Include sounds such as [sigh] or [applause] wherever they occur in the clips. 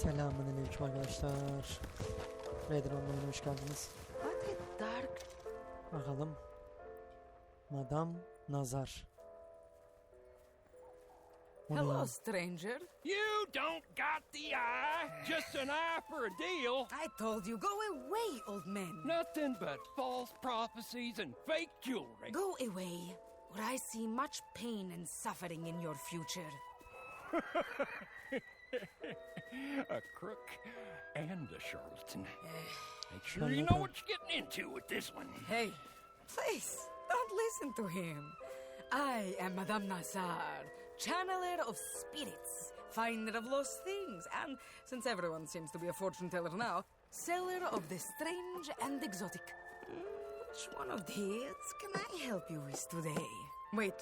Selamünaleyküm arkadaşlar. Raider Online'a hoş geldiniz. What a dark. Bakalım. Madam Nazar. Hello, stranger. You don't got the eye. Just an eye for a deal. I told you, go away, old man. Nothing but false prophecies and fake jewelry. Go away, or I see much pain and suffering in your future. [laughs] A crook and a charlatan. Make sure you know what you're getting into with this one. Hey, please, don't listen to him. I am Madame Nazar, channeler of spirits, finder of lost things, and since everyone seems to be a fortune teller now, seller of the strange and exotic. Which one of these can I help you with today? Wait,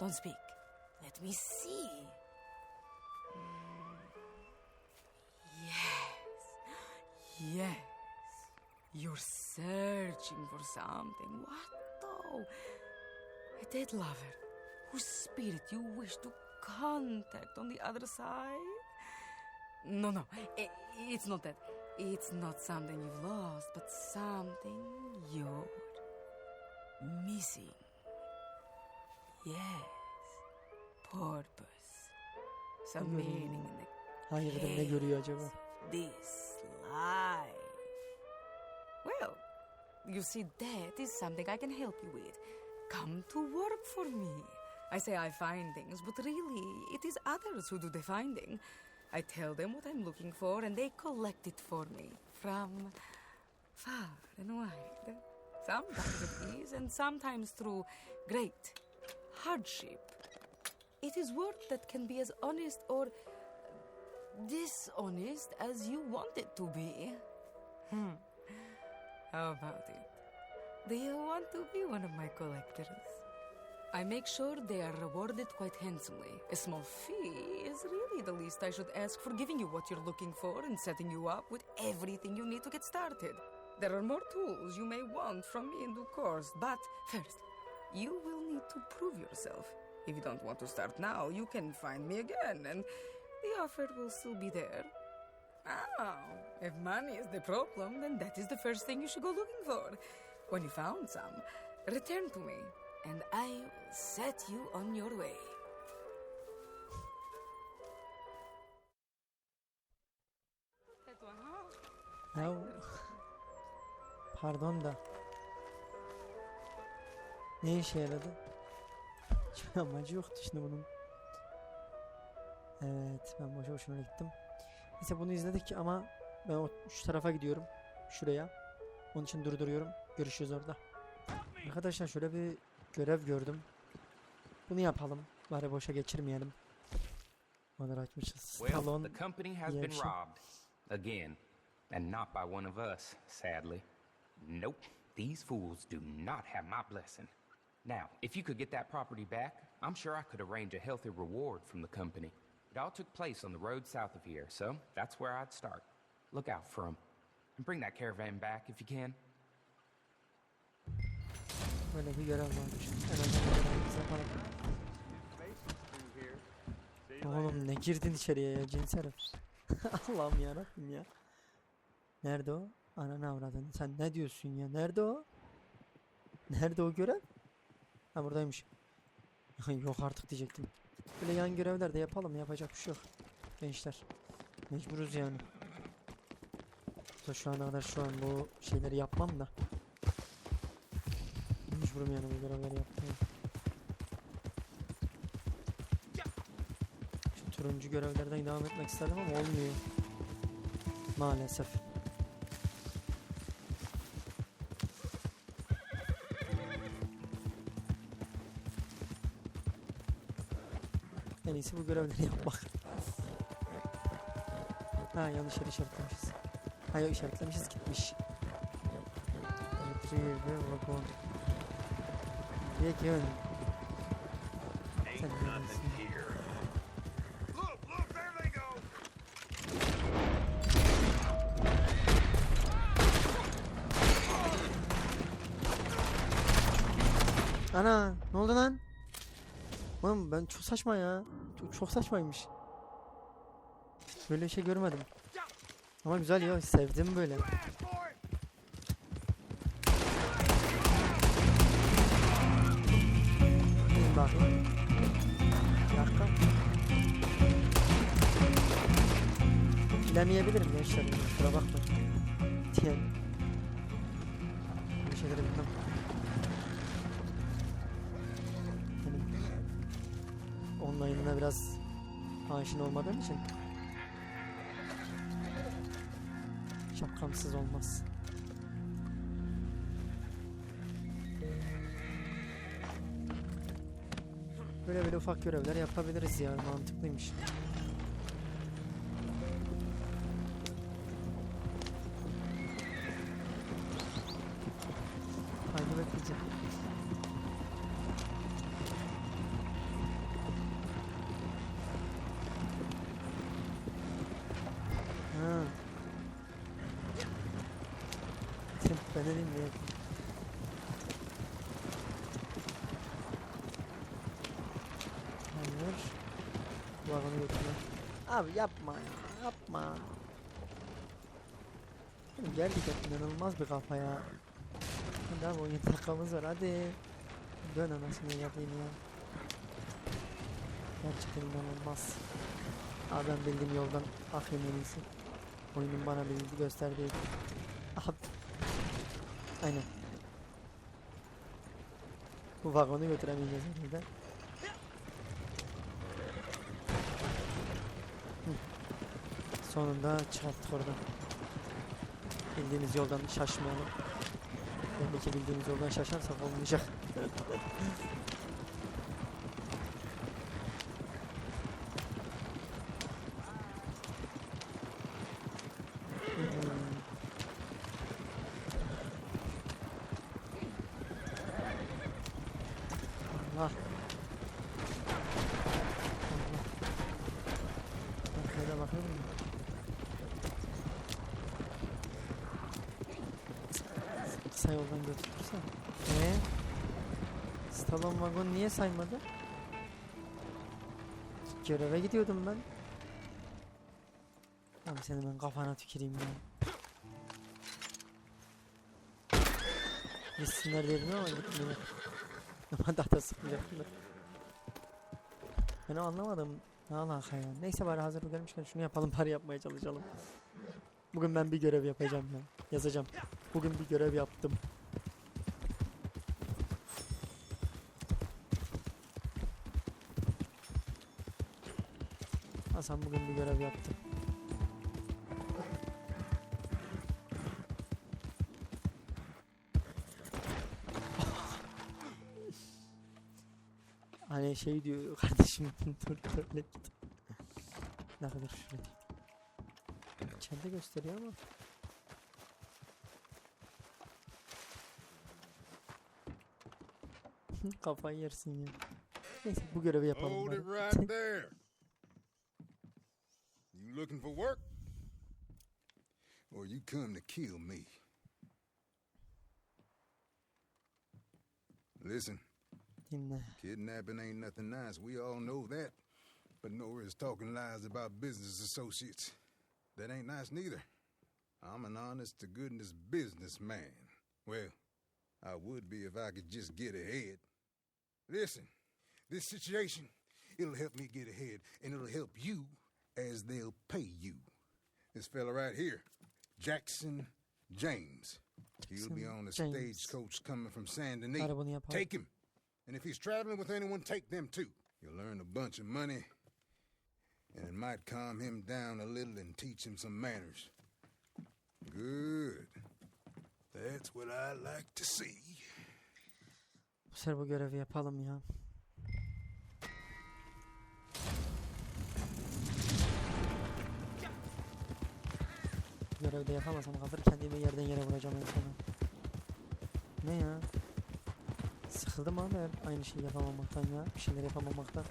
don't speak. Let me see. Yes, yes. You're searching for something. What though? A dead lover whose spirit you wish to contact on the other side? No, no, it's not that. It's not something you've lost, but something you're missing. Yes, purpose. Some Hmm. meaning in the Hayırdır ne görüyor acaba? this life. Well, you see, that is something I can help you with. Come to work for me. I say I find things, but really, it is others who do the finding. I tell them what I'm looking for, and they collect it for me from far and wide. Sometimes at ease, and sometimes through great hardship. It is work that can be as honest or dishonest as you want it to be. Hmm. How about it? Do you want to be one of my collectors? I make sure they are rewarded quite handsomely. A small fee is really the least I should ask for giving you what you're looking for and setting you up with everything you need to get started. There are more tools you may want from me in due course, but first, you will need to prove yourself. If you don't want to start now, you can find me again, and the offer will still be there. Oh, if money is the problem, then that is the first thing you should go looking for. When you found some, return to me, and I will set you on your way. Ya pardon da ne işe yaradı? Hiçbir amacı yoktu şimdi bunun. Evet ben boşa boşuna gittim. Neyse bunu izledik ama ben o, şu tarafa gidiyorum. Şuraya. Onun için durduruyorum. Görüşürüz orada. Arkadaşlar şöyle bir görev gördüm. Bunu yapalım. Bari boşa geçirmeyelim. Onları açmışız. Well, Reaction. robbed. Again. And not by one of us, sadly. Nope. These fools do not have my blessing. Now, if you could get that property back, I'm sure I could arrange a healthy reward from the company. It all took place on the road south of here, so that's where I'd start. Look out for them. And bring that caravan back if you can. Varmış. En azından görevimizi yapalım. Oğlum ne girdin içeriye ya cins herif. Allah'ım yarabbim ya. Nerede o? Ananı avradın. Sen ne diyorsun ya? Nerede o? Nerede o görev? Ha buradaymış. [laughs] yok artık diyecektim. Böyle yan görevler de yapalım. Yapacak bir şey yok. Gençler. Mecburuz yani. Yoksa Şu ana kadar şu an bu şeyleri yapmam da. Mecburum yani bu görevleri yapmaya. Şu turuncu görevlerden devam etmek istedim ama olmuyor. Maalesef. En iyisi bu görevleri yapmak. Ha yanlış yere işaretlemişiz. Ha yok işaretlemişiz gitmiş. Retrieve vagon. Wagon. Sen. Ana ne oldu lan? Oğlum ben çok saçma ya. Çok, saçmaymış. Böyle şey görmedim. Ama güzel ya sevdim böyle. Bir dakika. Bilemeyebilirim gençler. Kusura bakmayın. Diyen. Bir şeyleri bilmem. Online'ına biraz aşina olmadığım için şapkamsız olmaz. Böyle böyle ufak görevler yapabiliriz ya mantıklıymış. Vagonu götürüyor. Abi yapma ya, yapma. Oğlum Gerçekten inanılmaz bir kafa ya. Hadi abi 17 dakikamız var hadi. Dön anasını yapayım ya. Gerçekten inanılmaz. Abi ben bildiğim yoldan akayım en iyisi. Oyunun bana bilgi gösterdiği. Abi. Aynen. Bu vagonu götüremeyeceğiz herhalde. Sonunda çıkarttık oradan. Bildiğimiz yoldan şaşmayalım. Belli ki bildiğimiz yoldan şaşarsak olmayacak. Hmm. Allah. Allah. Arkaya bakıyor yoldan götürürse. Ee? Stallone vagon niye saymadı? Göreve gidiyordum ben. Tamam seni ben kafana tüküreyim ya. Gitsinler dedim ama gitmiyor. Ama daha da sıkmayacaktım da. Ben anlamadım. Ne alaka ya. Neyse bari hazır gelmişken şunu yapalım bari yapmaya çalışalım. Bugün ben bir görev yapacağım ya. Yazacağım. Bugün bir görev yaptım. Hasan bugün bir görev yaptı. [laughs] Hani şey diyor [laughs] kardeşim dur git. Ne kadar şuraya. İçeride gösteriyor ama. Kafayı yersin ya. Neyse bu görevi yapalım. Hold bari. it right [laughs] there. You looking for work? Or you come to kill me? Listen, Dinle. kidnapping ain't nothing nice. We all know that. But nowhere is talking lies about business associates. That ain't nice neither. I'm an honest to goodness businessman. Well, I would be if I could just get ahead. Listen, this situation, it'll help me get ahead, and it'll help you as they'll pay you. This fella right here, Jackson James. He'll be on the James. stagecoach coming from San Denis. Hadi bunu yapalım. Take him. And if he's traveling with anyone, take them too. You'll earn a bunch of money, and it might calm him down a little and teach him some manners. Good. That's what I like to see. Bu sefer bu görevi yapalım ya. Görevde yapamasam kalır kendimi yerden yere vuracağım en. Ne ya? Sıkıldım abi hep aynı şeyi yapamamaktan ya. Bir şeyler yapamamaktan.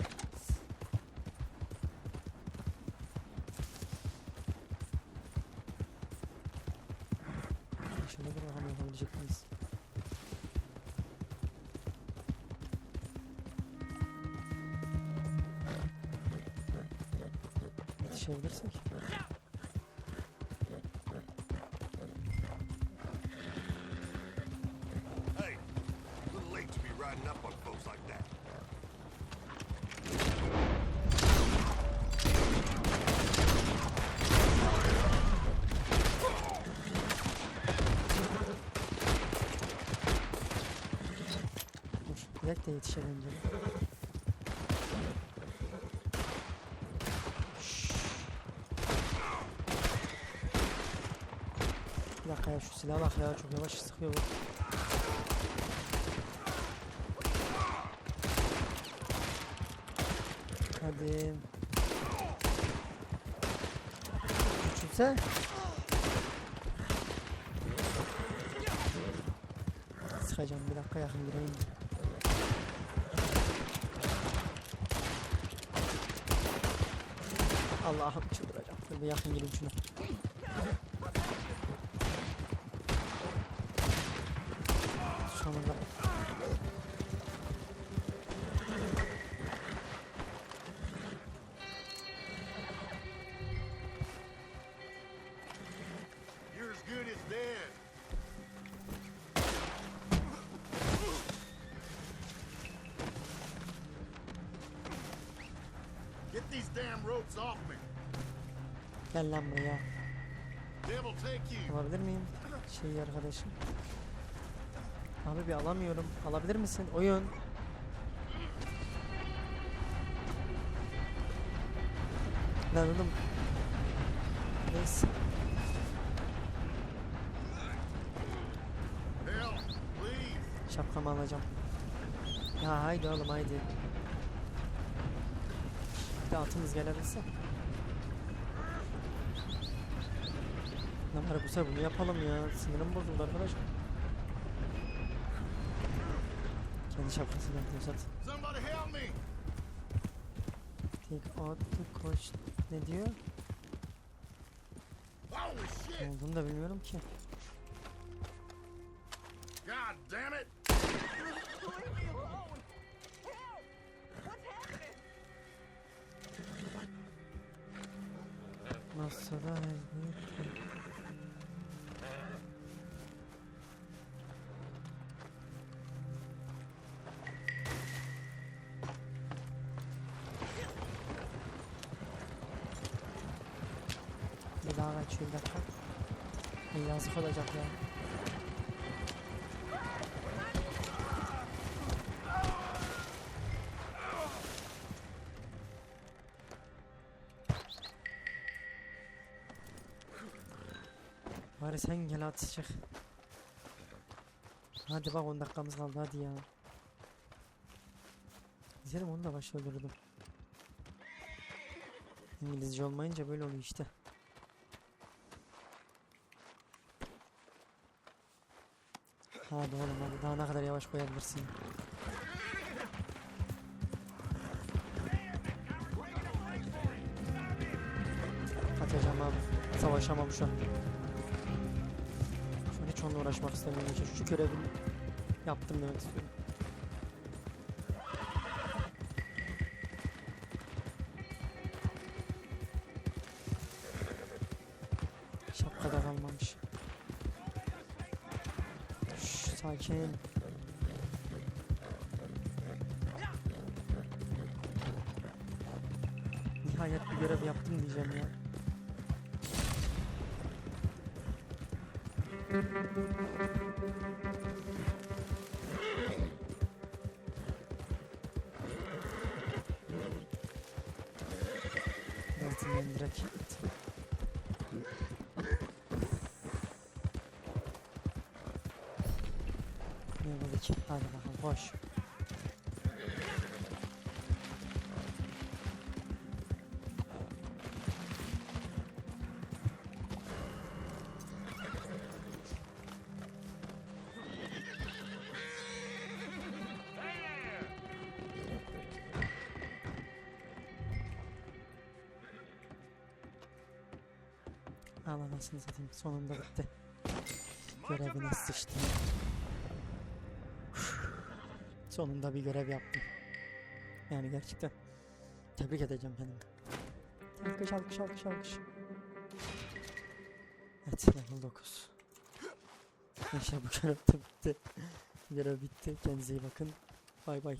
yetişebilirsek. Dur, bilek de yetişelim. Diye. Ya şu silaha bak ya çok yavaş sıkıyor bu. Hadi. Küçülse. Sıkacağım bir dakika yakın gireyim. Allah'ım çıldıracağım. Bir yakın gireyim şuna. Me. Gel lan buraya. Alabilir miyim? Şey arkadaşım. Abi bir alamıyorum. Alabilir misin? Oyun. Lan oğlum. Neyse. Şapkamı alacağım. Ya haydi oğlum haydi. Bir de atımız gelebilse. Lan bari bu sefer bunu yapalım ya. Sinirim bozuldu arkadaşlar. Kendi şapkasını me. Take out the coach. Ne diyor? Holy Ne olduğunu da bilmiyorum ki. God damn it. Nasıl da Bir dakika. Ay, Yazık olacak ya. Bari sen gel hadi çık. Hadi bak 10 dakikamız kaldı hadi ya. İzledim onu da başta öldürdüm. İngilizce olmayınca böyle oluyor işte. Hadi oğlum hadi daha ne kadar yavaş koyabilirsin. Kaçacağım abi. Savaşamam şu an. Şu an hiç onunla uğraşmak istemiyorum. Şu, şu görevi yaptım demek istiyorum. Şapkada kalmamış. Sakin. Nihayet bir görev yaptım diyeceğim ya. Ki? Hadi bakalım koş. Al anasını satayım. Sonunda bitti. Görevine sıçtım. Sonunda bir görev yaptım. Yani gerçekten tebrik edeceğim kendimi. Alkış alkış alkış alkış. Evet level 9. İşte bu görev de bitti. Görev bitti. Kendinize iyi bakın. Bay bay.